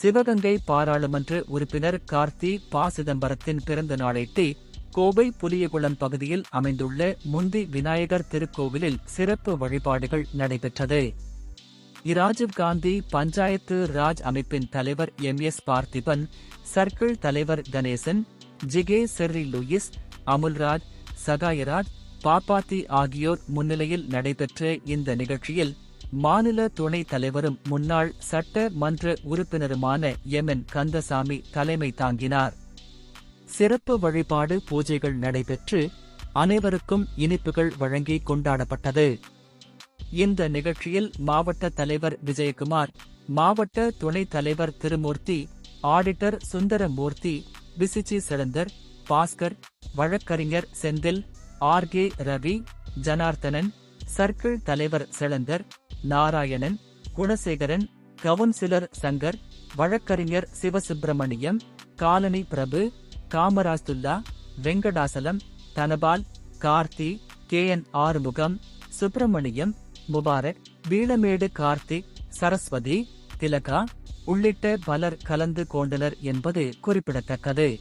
சிவகங்கை பாராளுமன்ற உறுப்பினர் கார்த்தி பா. சிதம்பரத்தின் பிறந்த நாளையொட்டி கோவை புலியகுளம் பகுதியில் அமைந்துள்ள முந்தி விநாயகர் திருக்கோவிலில் சிறப்பு வழிபாடுகள் நடைபெற்றது. இராஜீவ்காந்தி பஞ்சாயத்து ராஜ் அமைப்பின் தலைவர் எம். எஸ். பார்த்திபன் சர்க்கிள் தலைவர் Ganesan GK Cherry Louis Amulraj Sahayaraj Pappathi ஆகியோர் முன்னிலையில் நடைபெற்ற இந்த நிகழ்ச்சியில் மாநில துணைத் தலைவரும் முன்னாள் சட்ட மன்ற உறுப்பினருமான எம். என். கந்தசாமி தலைமை தாங்கினார். சிறப்பு வழிபாடு பூஜைகள் நடைபெற்று அனைவருக்கும் இனிப்புகள் வழங்கி கொண்டாடப்பட்டது. இந்த நிகழ்ச்சியில் மாவட்ட தலைவர் விஜயகுமார் மாவட்ட துணைத் தலைவர் திருமூர்த்தி ஆடிட்டர் சுந்தரமூர்த்தி விசிச்சி செலந்தர் பாஸ்கர் வழக்கறிஞர் Senthil R. K. Ravi Janarthanan circle தலைவர் செலந்தர் நாராயணன் குணசேகரன் கவுன்சிலர் சங்கர் வழக்கறிஞர் சிவசுப்பிரமணியம் காலனி பிரபு காமராஜுல்லா வெங்கடாசலம் தனபால் கார்த்தி கே. என். ஆறுமுகம் சுப்பிரமணியம் முபாரக் வீளமேடு கார்த்திக் சரஸ்வதி திலகா உள்ளிட்ட பலர் கலந்து கொண்டனர் என்பது குறிப்பிடத்தக்கது.